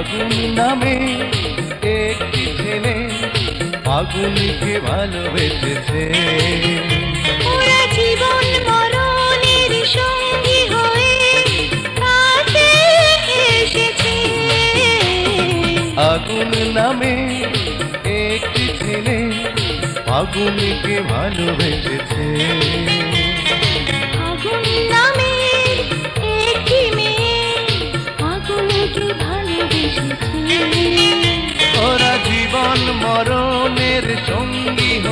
আগুন নামে একটি ছেলে আগুনকে ভালোবেসেছে। আগুন নামে একটি ছেলে আগুনকে ভালোবেসেছে। মরণের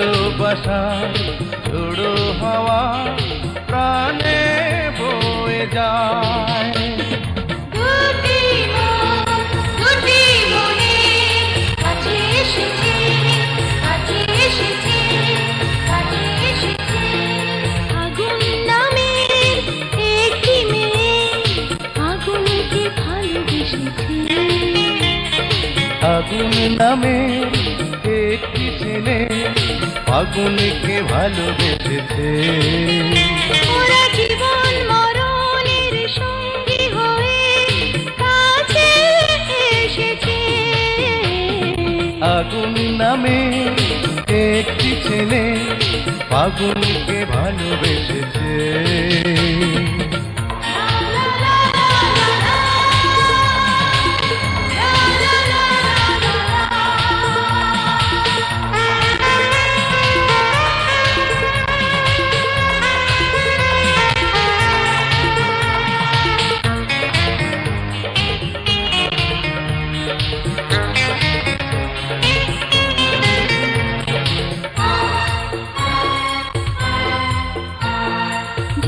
ভালোবাসা ঝোড়ো হাওয়া প্রাণে বয়ে যায়। আগুন নামে একটি ছেলে ফাগুনকে ভালোবেসেছে জীবন মরণের সঙ্গী হয়ে কাছে এসেছে। আগুন নামে একটি ছেলে ফাগুনকে ভালোবেসেছে।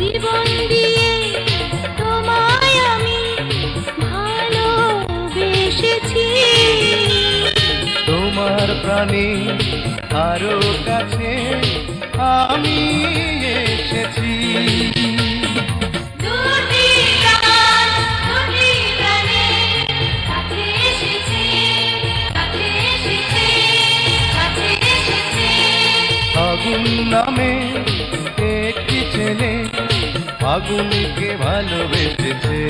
জীবন দিয়ে তোমায় আমি ভালোবেসেছি। তোমার প্রাণী আরও কাছে এসেছি। নামে একটি ছেলে ফাগুনকে ভালোবেসেছে।